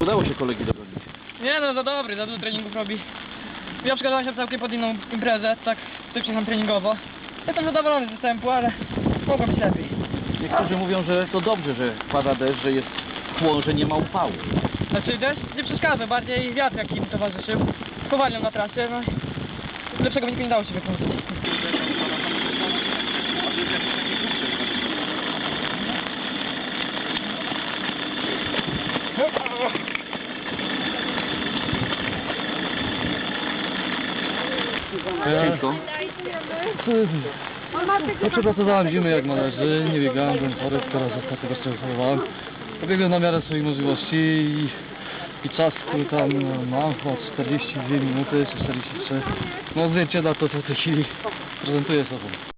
Udało się kolegi dogonić. Nie no, za dobry, za dużo treningów robi. Ja przygotowałem się całkiem pod inną imprezę, tak tutaj przyjechałem treningowo. Jestem zadowolony z występu, ale mogło być lepiej. Niektórzy mówią, że to dobrze, że pada deszcz, że jest chłon, że nie ma upału. Znaczy deszcz nie przeszkadza, bardziej wiatr jaki im towarzyszył. Spowalniał na trasie, no i lepszego wyniku nie dało się wykonać. Ciężko. No przepracowałem zimę jak należy, nie biegałem, byłem chory, teraz ostatnio rozczarowałem. Pobiegłem na miarę swoich możliwości i, i czas, który tam no, mam, chyba 42 minuty czy 43. No zdjęcie na to, co w tej chwili prezentuję sobą.